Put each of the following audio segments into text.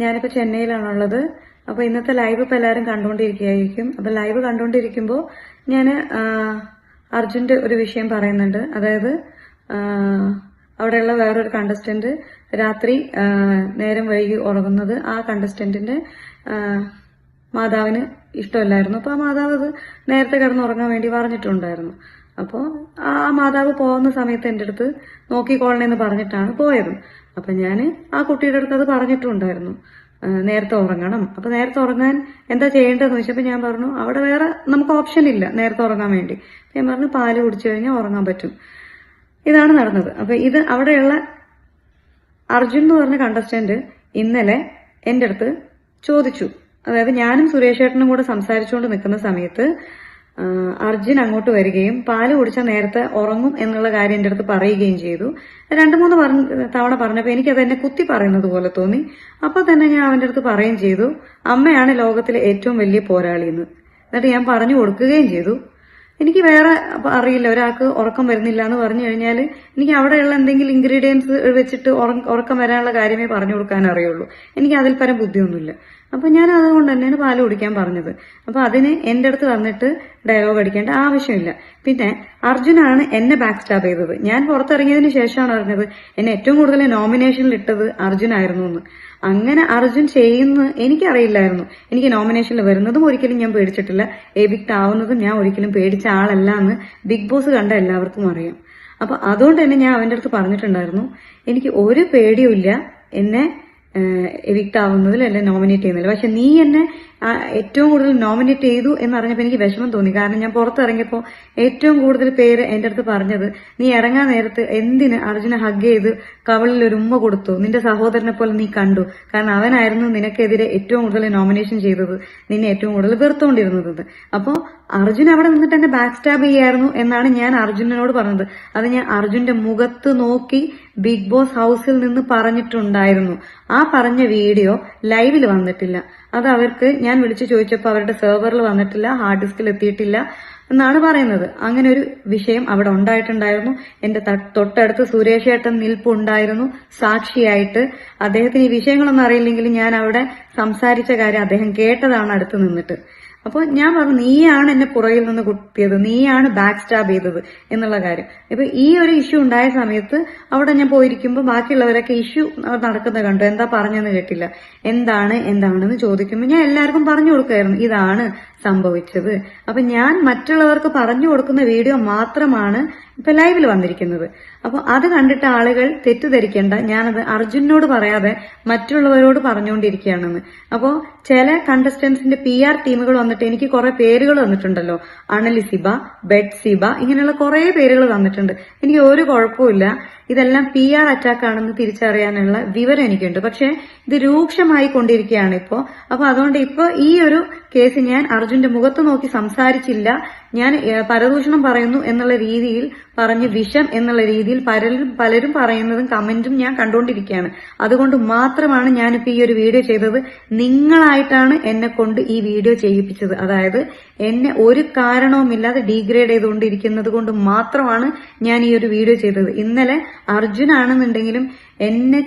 ഞാനിപ്പോൾ ചെന്നൈയിലാണുള്ളത്. അപ്പോൾ ഇന്നത്തെ ലൈവ് ഇപ്പോൾ എല്ലാവരും കണ്ടുകൊണ്ടിരിക്കുകയായിരിക്കും അപ്പോൾ ലൈവ് കണ്ടുകൊണ്ടിരിക്കുമ്പോൾ ഞാൻ അർജുന്റെ ഒരു വിഷയം പറയുന്നുണ്ട്. അതായത് അവിടെയുള്ള വേറൊരു കണ്ടസ്റ്റന്റ് രാത്രി നേരം വൈകി ഉറങ്ങുന്നത് ആ കണ്ടസ്റ്റന്റിന്റെ മാതാവിന് ഇഷ്ടമല്ലായിരുന്നു. അപ്പോൾ ആ മാതാവ് അത് നേരത്തെ കിടന്നുറങ്ങാൻ വേണ്ടി പറഞ്ഞിട്ടുണ്ടായിരുന്നു. അപ്പോൾ ആ മാതാവ് പോകുന്ന സമയത്ത് എന്റെ അടുത്ത് നോക്കിക്കോളണേന്ന് പറഞ്ഞിട്ടാണ് പോയത്. അപ്പം ഞാൻ ആ കുട്ടിയുടെ അടുത്ത് അത് പറഞ്ഞിട്ടുണ്ടായിരുന്നു. നേരത്തെ ഉറങ്ങണം. അപ്പോൾ നേരത്തെ ഉറങ്ങാൻ എന്താ ചെയ്യേണ്ടതെന്ന് ചോദിച്ചപ്പോൾ ഞാൻ പറഞ്ഞു അവിടെ വേറെ നമുക്ക് ഓപ്ഷൻ ഇല്ല നേരത്തെ ഉറങ്ങാൻ വേണ്ടി. ഞാൻ പറഞ്ഞു പാൽ കുടിച്ചു കഴിഞ്ഞാൽ ഉറങ്ങാൻ പറ്റും. ഇതാണ് നടന്നത്. അപ്പോൾ ഇത് അവിടെയുള്ള അർജുൻ എന്ന് പറഞ്ഞ കണ്ടസ്റ്റന്റ് ഇന്നലെ എന്റെ അടുത്ത് ചോദിച്ചു. അതായത് ഞാനും സുരേഷ് ഏട്ടനും കൂടെ സംസാരിച്ചുകൊണ്ട് നിൽക്കുന്ന സമയത്ത് അർജുൻ അങ്ങോട്ട് വരികയും പാൽ കുടിച്ചാൽ നേരത്തെ ഉറങ്ങും എന്നുള്ള കാര്യം എന്റെ അടുത്ത് പറയുകയും ചെയ്തു. രണ്ടു മൂന്ന് പറഞ്ഞ തവണ പറഞ്ഞപ്പോൾ എനിക്കത് എന്നെ കുത്തി പറയുന്നത് പോലെ തോന്നി. അപ്പോൾ തന്നെ ഞാൻ അവന്റെ അടുത്ത് പറയുകയും ചെയ്തു അമ്മയാണ് ലോകത്തിലെ ഏറ്റവും വലിയ പോരാളി എന്ന് എന്നിട്ട് ഞാൻ പറഞ്ഞു കൊടുക്കുകയും ചെയ്തു. എനിക്ക് വേറെ അറിയില്ല ഒരാൾക്ക് ഉറക്കം വരുന്നില്ല എന്ന് പറഞ്ഞു കഴിഞ്ഞാൽ എനിക്ക് അവിടെയുള്ള എന്തെങ്കിലും ഇൻഗ്രീഡിയൻസ് വെച്ചിട്ട് ഉറക്കം വരാനുള്ള കാര്യമേ പറഞ്ഞു കൊടുക്കാൻ അറിയുള്ളൂ. എനിക്ക് അതിൽ പരം ബുദ്ധിയൊന്നുമില്ല. അപ്പൊ ഞാൻ അതുകൊണ്ട് തന്നെയാണ് പാൽ കുടിക്കാൻ പറഞ്ഞത്. അപ്പൊ അതിന് എന്റെ അടുത്ത് വന്നിട്ട് ഡയലോഗ് അടിക്കേണ്ട ആവശ്യമില്ല. പിന്നെ അർജുനാണ് എന്നെ ബാക്ക് സ്റ്റാബ് ചെയ്തത്. ഞാൻ പുറത്തിറങ്ങിയതിന് ശേഷമാണ് അറിഞ്ഞത് എന്നെ ഏറ്റവും കൂടുതൽ നോമിനേഷനിൽ ഇട്ടത് അർജുനായിരുന്നു എന്ന്. അങ്ങനെ അർജുൻ ചെയ്യുന്ന എനിക്കറിയില്ലായിരുന്നു. എനിക്ക് നോമിനേഷനിൽ വരുന്നതും ഒരിക്കലും ഞാൻ പേടിച്ചിട്ടില്ല. എവിക്ട് ആവുന്നതും ഞാൻ ഒരിക്കലും പേടിച്ച ആളല്ല എന്ന് ബിഗ് ബോസ് കണ്ട എല്ലാവർക്കും അറിയാം. അപ്പൊ അതുകൊണ്ട് തന്നെ ഞാൻ അവന്റെ അടുത്ത് പറഞ്ഞിട്ടുണ്ടായിരുന്നു. എനിക്ക് ഒരു പേടിയുമില്ല. എന്നെ എവിക്ട് ആവുന്നതിൽ അല്ലെ നോമിനേറ്റ് ചെയ്യുന്നില്ല പക്ഷെ നീ എന്നെ ഏറ്റവും കൂടുതൽ നോമിനേറ്റ് ചെയ്തു എന്ന് എന്നറിഞ്ഞപ്പോൾ എനിക്ക് വിഷമം തോന്നി. കാരണം ഞാൻ പുറത്തിറങ്ങിയപ്പോൾ ഏറ്റവും കൂടുതൽ പേര് എന്റെ അടുത്ത് പറഞ്ഞത് നീ ഇറങ്ങാൻ നേരത്ത് എന്തിന് അർജുനെ ഹഗ് ചെയ്ത് കവളിൽ ഒരു ഉമ്മ കൊടുത്തു? നിന്റെ സഹോദരനെ പോലെ നീ കണ്ടു. കാരണം അവനായിരുന്നു നിനക്കെതിരെ ഏറ്റവും കൂടുതൽ നോമിനേഷൻ ചെയ്തത് നിന്നെ ഏറ്റവും കൂടുതൽ വെറുത്തുകൊണ്ടിരുന്നത് അപ്പോൾ അർജുൻ അവിടെ നിന്നിട്ട് എന്നെ ബാക്ക് സ്റ്റാബ് ചെയ്യായിരുന്നു എന്നാണ് ഞാൻ അർജുനനോട് പറഞ്ഞത്. അത് ഞാൻ അർജുന്റെ മുഖത്ത് നോക്കി ബിഗ് ബോസ് ഹൗസിൽ നിന്ന് പറഞ്ഞിട്ടുണ്ടായിരുന്നു. ആ പറഞ്ഞ വീഡിയോ ലൈവിൽ വന്നിട്ടില്ല. അത് അവർക്ക് ഞാൻ വിളിച്ചു ചോദിച്ചപ്പോൾ അവരുടെ സെർവറിൽ വന്നിട്ടില്ല ഹാർഡ് ഡിസ്കിൽ എത്തിയിട്ടില്ല എന്നാണ് പറയുന്നത്. അങ്ങനെ ഒരു വിഷയം അവിടെ ഉണ്ടായിട്ടുണ്ടായിരുന്നു. എന്റെ തൊട്ടടുത്ത് സുരേഷ് ഏട്ടൻ നിൽപ്പുണ്ടായിരുന്നു സാക്ഷിയായിട്ട്. അദ്ദേഹത്തിന് ഈ വിഷയങ്ങളൊന്നും അറിയില്ലെങ്കിലും ഞാൻ അവിടെ സംസാരിച്ച കാര്യം അദ്ദേഹം കേട്ടതാണ് അടുത്ത് നിന്നിട്ട്. അപ്പോൾ ഞാൻ പറഞ്ഞു നീയാണ് എന്നെ പുറകിൽ നിന്ന് കുത്തിയത് നീയാണ് ബാക്ക് സ്റ്റാബ് ചെയ്തത് എന്നുള്ള കാര്യം. ഇപ്പൊ ഈ ഒരു ഇഷ്യൂ ഉണ്ടായ സമയത്ത് അവിടെ ഞാൻ പോയിരിക്കുമ്പോൾ ബാക്കിയുള്ളവരൊക്കെ ഇഷ്യൂ നടക്കുന്നത് കണ്ടു. എന്താ പറഞ്ഞെന്ന് കേട്ടില്ല. എന്താണ് എന്താണെന്ന് ചോദിക്കുമ്പോൾ ഞാൻ എല്ലാവർക്കും പറഞ്ഞു കൊടുക്കുമായിരുന്നു ഇതാണ് സംഭവിച്ചത്. അപ്പൊ ഞാൻ മറ്റുള്ളവർക്ക് പറഞ്ഞു കൊടുക്കുന്ന വീഡിയോ മാത്രമാണ് ഇപ്പൊ ലൈവിൽ വന്നിരിക്കുന്നത്. അപ്പൊ അത് കണ്ടിട്ട് ആളുകൾ തെറ്റിദ്ധരിക്കേണ്ട ഞാനത് അർജുനോട് പറയാതെ മറ്റുള്ളവരോട് പറഞ്ഞുകൊണ്ടിരിക്കുകയാണെന്ന്. അപ്പോൾ ചില കണ്ടസ്റ്റൻസിന്റെ പി ആർ ടീമുകൾ വന്നിട്ട് എനിക്ക് കുറെ പേരുകൾ സിബ, അണലിസിബ ബെഡ്സിബ ഇങ്ങനെയുള്ള കുറെ പേരുകൾ വന്നിട്ടുണ്ട്. എനിക്ക് ഒരു കുഴപ്പമില്ല ഇതെല്ലാം പി ആർ അറ്റാക്ക് ആണെന്ന് തിരിച്ചറിയാനുള്ള വിവരം എനിക്കുണ്ട്. പക്ഷെ ഇത് രൂക്ഷമായി കൊണ്ടിരിക്കുകയാണ് ഇപ്പോൾ അപ്പൊ അതുകൊണ്ട് ഇപ്പോൾ ഈ ഒരു കേസ് ഞാൻ അർജുന്റെ മുഖത്ത് നോക്കി സംസാരിച്ചില്ല. ഞാൻ പരദൂഷണം പറയുന്നു എന്നുള്ള രീതിയിൽ പറഞ്ഞ് വിഷം എന്നുള്ള രീതിയിൽ പലരും പലരും പറയുന്നതും കമന്റും ഞാൻ കണ്ടുകൊണ്ടിരിക്കുകയാണ്. അതുകൊണ്ട് മാത്രമാണ് ഞാനിപ്പോ ഈ ഒരു വീഡിയോ ചെയ്തത്. നിങ്ങളായിട്ടാണ് എന്നെ കൊണ്ട് ഈ വീഡിയോ ചെയ്യിപ്പിച്ചത്. അതായത് എന്നെ ഒരു കാരണവുമില്ലാതെ ഡീഗ്രേഡ് ചെയ്തുകൊണ്ടിരിക്കുന്നത് കൊണ്ട് മാത്രമാണ് ഞാൻ ഈ ഒരു വീഡിയോ ചെയ്തത്. ഇന്നലെ അർജുനാണെന്നുണ്ടെങ്കിലും എന്നെ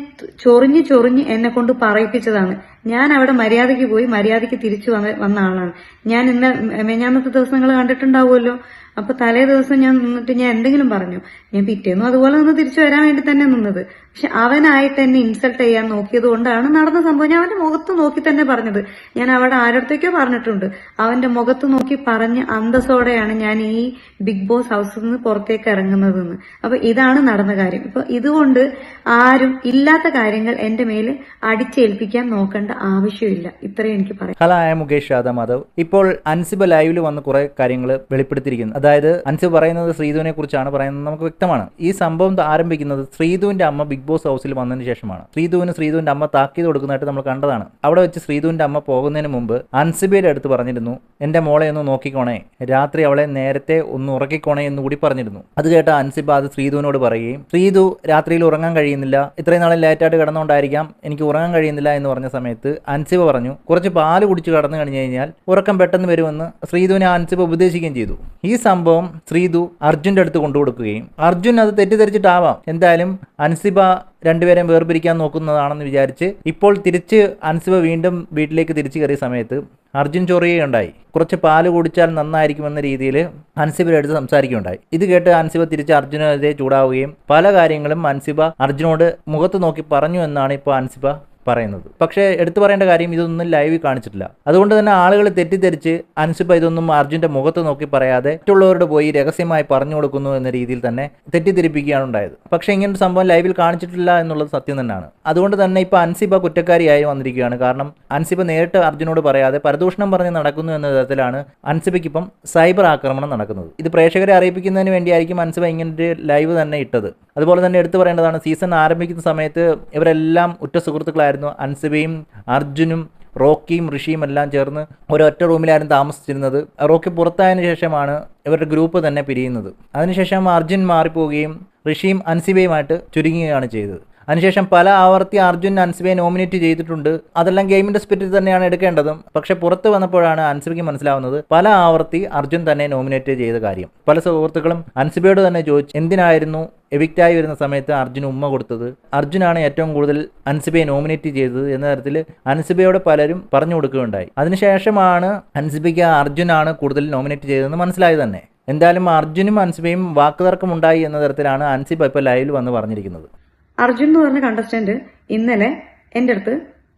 ചൊറിഞ്ഞ് ചൊറിഞ്ഞ് എന്നെ കൊണ്ട് പറയിപ്പിച്ചതാണ്. ഞാൻ അവിടെ മര്യാദയ്ക്ക് പോയി മര്യാദയ്ക്ക് തിരിച്ചു വന്ന വന്ന ആളാണ്. ഞാൻ ഇന്ന് മെഞ്ഞാമത്തെ ദിവസങ്ങൾ കണ്ടിട്ടുണ്ടാവുമല്ലോ. അപ്പൊ തലേ ദിവസം ഞാൻ നിന്നിട്ട് ഞാൻ എന്തെങ്കിലും പറഞ്ഞു. ഞാൻ പിറ്റേന്നും അതുപോലെ നിന്ന് തിരിച്ചു വരാൻ വേണ്ടി തന്നെ നിന്നത്. പക്ഷെ അവനായിട്ട് എന്നെ ഇൻസൾട്ട് ചെയ്യാൻ നോക്കിയത് കൊണ്ടാണ് നടന്ന സംഭവം. ഞാൻ അവന്റെ മുഖത്ത് നോക്കി തന്നെ പറഞ്ഞത്. ഞാൻ അവിടെ ആരടുത്തേക്കോ പറഞ്ഞിട്ടുണ്ട്. അവന്റെ മുഖത്ത് നോക്കി പറഞ്ഞ് അന്തസ്സോടെയാണ് ഞാൻ ഈ ബിഗ് ബോസ് ഹൗസിൽ നിന്ന് പുറത്തേക്ക് ഇറങ്ങുന്നതെന്ന്. അപ്പൊ ഇതാണ് നടന്ന കാര്യം. ഇപ്പൊ ഇതുകൊണ്ട് ആരും ഇല്ലാത്ത കാര്യങ്ങൾ എന്റെ മേൽ അടിച്ചേൽപ്പിക്കാൻ നോക്കേണ്ട ആവശ്യമില്ല. ഇത്രയും എനിക്ക് പറയാം. ഹലോ ആയ മുകേഷ് യാദവ് മാധവ്. ഇപ്പോൾ അൻസിബ ലൈവിൽ വന്ന് കുറെ കാര്യങ്ങൾ വെളിപ്പെടുത്തിയിരിക്കുന്നു. അതായത് അൻസു പറയുന്നത് ശ്രീധുവിനെ കുറിച്ചാണ് പറയുന്നത് നമുക്ക് വ്യക്തമാണ്. ഈ സംഭവം ആരംഭിക്കുന്നത് ശ്രീധുവിന്റെ അമ്മ ബിഗ് ബോസ് ഹൗസിൽ വന്നതിന് ശേഷമാണ്. ശ്രീധുവിന് ശ്രീധുവിന്റെ അമ്മ താക്കീത് കൊടുക്കുന്നതായിട്ട് നമ്മൾ കണ്ടതാണ്. അവിടെ വെച്ച് ശ്രീധുവിന്റെ അമ്മ പോകുന്നതിന് മുമ്പ് അൻസിബയുടെ അടുത്ത് പറഞ്ഞിരുന്നു എന്റെ മോളെ ഒന്ന് നോക്കിക്കോണേ. രാത്രി അവളെ നേരത്തെ ഒന്ന് ഉറക്കിക്കോണേ എന്ന് കൂടി പറഞ്ഞിരുന്നു. അത് കേട്ട അൻസിബ അത് ശ്രീധുവിനോട് പറയുകയും ശ്രീധു രാത്രിയിൽ ഉറങ്ങാൻ കഴിയുന്നില്ല. ഇത്രയും നാളെ ലേറ്റായിട്ട് കിടന്നുകൊണ്ടായിരിക്കാം എനിക്ക് ഉറങ്ങാൻ കഴിയുന്നില്ല എന്ന് പറഞ്ഞ സമയത്ത് അൻസിബ പറഞ്ഞു കുറച്ച് പാൽ കുടിച്ച് കടന്നു കഴിഞ്ഞു കഴിഞ്ഞാൽ ഉറക്കം പെട്ടെന്ന് വരുമെന്ന് ശ്രീധുവിനെ അൻസിബ ഉപദേശിക്കുകയും ചെയ്തു. ഈ സംഭവം ശ്രീതു അർജുന്റെ അടുത്ത് കൊണ്ടുകൊടുക്കുകയും. അർജുൻ അത് തെറ്റിദ്ധരിച്ചിട്ടാവാം. എന്തായാലും അൻസിബ രണ്ടുപേരെയും വേർപിരിക്കാൻ നോക്കുന്നതാണെന്ന് വിചാരിച്ച് ഇപ്പോൾ തിരിച്ച് അൻസിബ വീണ്ടും വീട്ടിലേക്ക് തിരിച്ചു കയറിയ സമയത്ത് അർജുൻ ചൊറിയുകയുണ്ടായി. കുറച്ച് പാൽ കുടിച്ചാൽ നന്നായിരിക്കുമെന്ന രീതിയിൽ അൻസിബയുടെ അടുത്ത് സംസാരിക്കുകയുണ്ടായി. ഇത് കേട്ട് അൻസിബ തിരിച്ച് അർജുനെതിരെ ചൂടാവുകയും പല കാര്യങ്ങളും അൻസിബ അർജുനോട് മുഖത്ത് നോക്കി പറഞ്ഞു എന്നാണ് ഇപ്പോൾ അൻസിബ പറയുന്നത്. പക്ഷേ എടുത്തു പറയേണ്ട കാര്യം ഇതൊന്നും ലൈവിൽ കാണിച്ചിട്ടില്ല. അതുകൊണ്ട് തന്നെ ആളുകൾ തെറ്റിദ്ധരിച്ച് അൻസിബ ഇതൊന്നും അർജുന്റെ മുഖത്ത് നോക്കി പറയാതെ മറ്റുള്ളവരോട് പോയി രഹസ്യമായി പറഞ്ഞു കൊടുക്കുന്നു എന്ന രീതിയിൽ തന്നെ തെറ്റിദ്ധരിപ്പിക്കുകയാണ് ഉണ്ടായത്. പക്ഷേ ഇങ്ങനൊരു സംഭവം ലൈവിൽ കാണിച്ചിട്ടില്ല എന്നുള്ളത് സത്യം തന്നെയാണ്. അതുകൊണ്ട് തന്നെ ഇപ്പോൾ അൻസിബ കുറ്റക്കാരിയായി വന്നിരിക്കുകയാണ്. കാരണം അൻസിബ നേരിട്ട് അർജുനോട് പറയാതെ പരദൂഷണം പറഞ്ഞ് നടക്കുന്നു എന്ന വിധത്തിലാണ് അൻസിബയ്ക്ക് ഇപ്പം സൈബർ ആക്രമണം നടക്കുന്നത്. ഇത് പ്രേക്ഷകരെ അറിയിപ്പിക്കുന്നതിന് വേണ്ടിയായിരിക്കും അൻസിബ ഇങ്ങനൊരു ലൈവ് തന്നെ ഇട്ടത്. അതുപോലെ തന്നെ എടുത്തു പറയേണ്ടതാണ് സീസൺ ആരംഭിക്കുന്ന സമയത്ത് ഇവരെല്ലാം ഉറ്റ സുഹൃത്തുക്കളായിരുന്നു. അൻസിബയും അർജുനും റോക്കിയും ഋഷിയും എല്ലാം ചേർന്ന് ഒരൊറ്റ റൂമിലായിരുന്നു താമസിച്ചിരുന്നത്. റോക്കി പുറത്തായതിനു ശേഷമാണ് ഇവരുടെ ഗ്രൂപ്പ് തന്നെ പിരിയുന്നത്. അതിനുശേഷം അർജുൻ മാറിപ്പോവുകയും ഋഷിയും അൻസിബയുമായിട്ട് ചുരുങ്ങുകയാണ് ചെയ്തത്. അതിനുശേഷം പല ആവർത്തി അർജുൻ അൻസിബയെ നോമിനേറ്റ് ചെയ്തിട്ടുണ്ട്. അതെല്ലാം ഗെയിമിന്റെ സ്പിരിറ്റ് തന്നെയാണ് എടുക്കേണ്ടതും. പക്ഷെ പുറത്ത് വന്നപ്പോഴാണ് അൻസിബയ്ക്ക് മനസ്സിലാവുന്നത് പല ആവർത്തി അർജുൻ തന്നെ നോമിനേറ്റ് ചെയ്ത കാര്യം. പല സുഹൃത്തുക്കളും അൻസിബയോട് തന്നെ ചോദിച്ചു എന്തിനായിരുന്നു എവിക്റ്റായി വരുന്ന സമയത്ത് അർജുൻ ഉമ്മ കൊടുത്തത്? അർജുനാണ് ഏറ്റവും കൂടുതൽ അൻസിബയെ നോമിനേറ്റ് ചെയ്തത് എന്ന തരത്തിൽ അൻസിബയോട് പലരും പറഞ്ഞു കൊടുക്കുകയുണ്ടായി. അതിനുശേഷമാണ് അൻസിബയ്ക്ക് അർജുനാണ് കൂടുതൽ നോമിനേറ്റ് ചെയ്തതെന്ന് മനസ്സിലായത് തന്നെ. എന്തായാലും അർജുനും അൻസിബയും വാക്കുതർക്കം ഉണ്ടായി എന്ന തരത്തിലാണ് അൻസിബ ഇപ്പോൾ ലൈവിൽ വന്ന് പറഞ്ഞിരിക്കുന്നത്. അർജുൻ എന്ന് പറഞ്ഞ കണ്ടസ്റ്റന്റ് ഇന്നലെ എന്റെ അടുത്ത്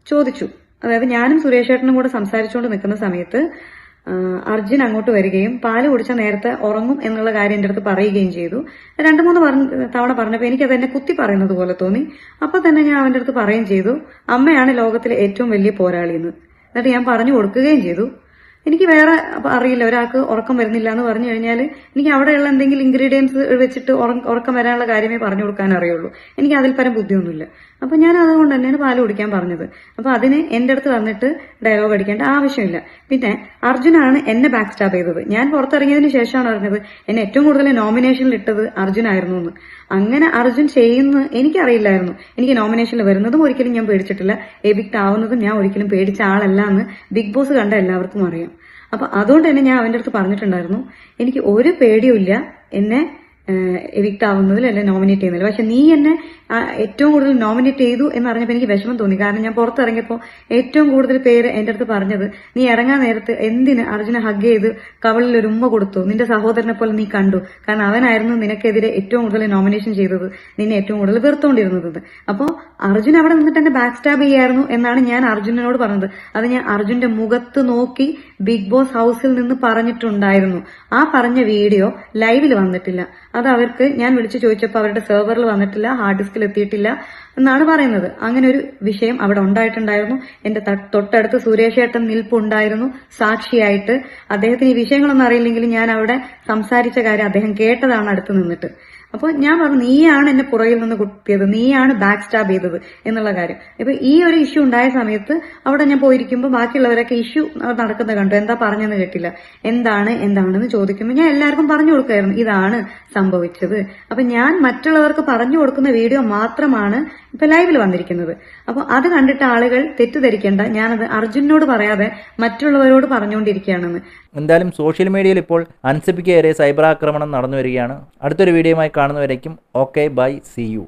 ചോദിച്ചു. അതായത് ഞാനും സുരേഷ് ഏട്ടനും കൂടെ സംസാരിച്ചുകൊണ്ട് നിൽക്കുന്ന സമയത്ത് അർജുൻ അങ്ങോട്ട് വരികയും പാൽ കുടിച്ച നേരത്തെ ഉറങ്ങും എന്നുള്ള കാര്യം എന്റെ അടുത്ത് പറയുകയും ചെയ്തു. രണ്ടു മൂന്ന് തവണ പറഞ്ഞപ്പോൾ എനിക്കത് എന്നെ കുത്തി പറയുന്നത് പോലെ തോന്നി. അപ്പോൾ തന്നെ ഞാൻ അവന്റെ അടുത്ത് പറയുകയും ചെയ്തു അമ്മയാണ് ലോകത്തിലെ ഏറ്റവും വലിയ പോരാളി എന്ന് എന്നിട്ട് ഞാൻ പറഞ്ഞു കൊടുക്കുകയും ചെയ്തു. എനിക്ക് വേറെ അറിയില്ല. ഒരാൾക്ക് ഉറക്കം വരുന്നില്ല എന്ന് പറഞ്ഞു കഴിഞ്ഞാൽ എനിക്ക് അവിടെയുള്ള എന്തെങ്കിലും ഇൻഗ്രീഡിയൻസ് വെച്ചിട്ട് ഉറക്കം വരാനുള്ള കാര്യമേ പറഞ്ഞു കൊടുക്കാൻ അറിയുള്ളൂ. എനിക്ക് അതിൽ പരം ബുദ്ധിയൊന്നുമില്ല. അപ്പൊ ഞാൻ അതുകൊണ്ട് തന്നെയാണ് പാൽ കുടിക്കാൻ പറഞ്ഞത്. അപ്പൊ അതിന് എന്റെ അടുത്ത് വന്നിട്ട് ഡയലോഗ് അടിക്കേണ്ട ആവശ്യമില്ല. പിന്നെ അർജുനാണ് എന്നെ ബാക്ക് സ്റ്റാപ്പ് ചെയ്തത്. ഞാൻ പുറത്തിറങ്ങിയതിന് ശേഷമാണ് അറിഞ്ഞത് എന്നെ ഏറ്റവും കൂടുതൽ നോമിനേഷനിൽ ഇട്ടത് അർജുനായിരുന്നു എന്ന്. അങ്ങനെ അർജുൻ ചെയ്യുന്ന എനിക്കറിയില്ലായിരുന്നു. എനിക്ക് നോമിനേഷനിൽ വരുന്നതും ഒരിക്കലും ഞാൻ പേടിച്ചിട്ടില്ല. എവിക്ട് ആവുന്നതും ഞാൻ ഒരിക്കലും പേടിച്ച ആളല്ല എന്ന് ബിഗ് ബോസ് കണ്ട എല്ലാവർക്കും അറിയാം. അപ്പൊ അതുകൊണ്ട് തന്നെ ഞാൻ അവന്റെ അടുത്ത് പറഞ്ഞിട്ടുണ്ടായിരുന്നു എനിക്ക് ഒരു പേടിയുമില്ല എന്നെ എവിക്ട് ആവുന്നതിൽ അല്ലെ നോമിനേറ്റ് ചെയ്യുന്നതിൽ. പക്ഷെ നീ എന്നെ ഏറ്റവും കൂടുതൽ നോമിനേറ്റ് ചെയ്തു എന്ന് പറഞ്ഞപ്പോൾ എനിക്ക് വിഷമം തോന്നി. കാരണം ഞാൻ പുറത്തിറങ്ങിയപ്പോൾ ഏറ്റവും കൂടുതൽ പേര് എന്റെ അടുത്ത് പറഞ്ഞത് നീ ഇറങ്ങാൻ നേരത്ത് എന്തിന് അർജുനെ ഹഗ് ചെയ്ത് കവളിൽ ഒരു ഉമ്മ കൊടുത്തു? നിന്റെ സഹോദരനെ പോലെ നീ കണ്ടു. കാരണം അവനായിരുന്നു നിനക്കെതിരെ ഏറ്റവും കൂടുതൽ നോമിനേഷൻ ചെയ്തത് നിന്നെ ഏറ്റവും കൂടുതൽ വെറുത്തുകൊണ്ടിരുന്നത് അപ്പോൾ അർജുൻ അവിടെ നിന്നിട്ട് എന്നെ ബാക്ക് സ്റ്റാബ് ചെയ്യായിരുന്നു എന്നാണ് ഞാൻ അർജുനനോട് പറഞ്ഞത്. അത് ഞാൻ അർജുന്റെ മുഖത്ത് നോക്കി ബിഗ് ബോസ് ഹൗസിൽ നിന്ന് പറഞ്ഞിട്ടുണ്ടായിരുന്നു. ആ പറഞ്ഞ വീഡിയോ ലൈവിൽ വന്നിട്ടില്ല. അത് അവർക്ക് ഞാൻ വിളിച്ചു ചോദിച്ചപ്പോൾ അവരുടെ സെർവറിൽ വന്നിട്ടില്ല ഹാർഡ് ഡിസ്കിൽ എത്തിയിട്ടില്ല എന്നാണ് പറയുന്നത്. അങ്ങനെ ഒരു വിഷയം അവിടെ ഉണ്ടായിട്ടുണ്ടായിരുന്നു. എന്റെ തൊട്ടടുത്ത് സുരേഷേട്ടൻ നിൽപ്പുണ്ടായിരുന്നു സാക്ഷിയായിട്ട്. അദ്ദേഹത്തിന് ഈ വിഷയങ്ങളൊന്നും അറിയില്ലെങ്കിലും ഞാൻ അവിടെ സംസാരിച്ച കാര്യം അദ്ദേഹം കേട്ടതാണ് അടുത്ത് നിന്നിട്ട്. അപ്പോൾ ഞാൻ പറഞ്ഞു നീയാണ് എന്നെ പുറകിൽ നിന്ന് കുത്തിയത് നീയാണ് ബാക്ക് സ്റ്റാബ് ചെയ്തത് എന്നുള്ള കാര്യം. ഇപ്പൊ ഈ ഒരു ഇഷ്യൂ ഉണ്ടായ സമയത്ത് അവിടെ ഞാൻ പോയിരിക്കുമ്പോൾ ബാക്കിയുള്ളവരൊക്കെ ഇഷ്യൂ നടക്കുന്നത് കണ്ടു. എന്താ പറഞ്ഞെന്ന് കേട്ടില്ല. എന്താണ് എന്താണെന്ന് ചോദിക്കുമ്പോൾ ഞാൻ എല്ലാവർക്കും പറഞ്ഞു കൊടുക്കുമായിരുന്നു ഇതാണ് സംഭവിച്ചത്. അപ്പൊ ഞാൻ മറ്റുള്ളവർക്ക് പറഞ്ഞു കൊടുക്കുന്ന വീഡിയോ മാത്രമാണ് ഇപ്പൊ ലൈവിൽ വന്നിരിക്കുന്നത്. അപ്പൊ അത് കണ്ടിട്ട് ആളുകൾ തെറ്റിദ്ധരിക്കേണ്ട ഞാനത് അർജുനോട് പറയാതെ മറ്റുള്ളവരോട് പറഞ്ഞുകൊണ്ടിരിക്കുകയാണെന്ന്. എന്തായാലും സോഷ്യൽ മീഡിയയിൽ ഇപ്പോൾ അൻസിബിക്കേറെ സൈബർ ആക്രമണം നടന്നു വരികയാണ്. അടുത്തൊരു വീഡിയോയുമായി കാണുന്നവരേക്കും ഓക്കെ ബൈ സി യു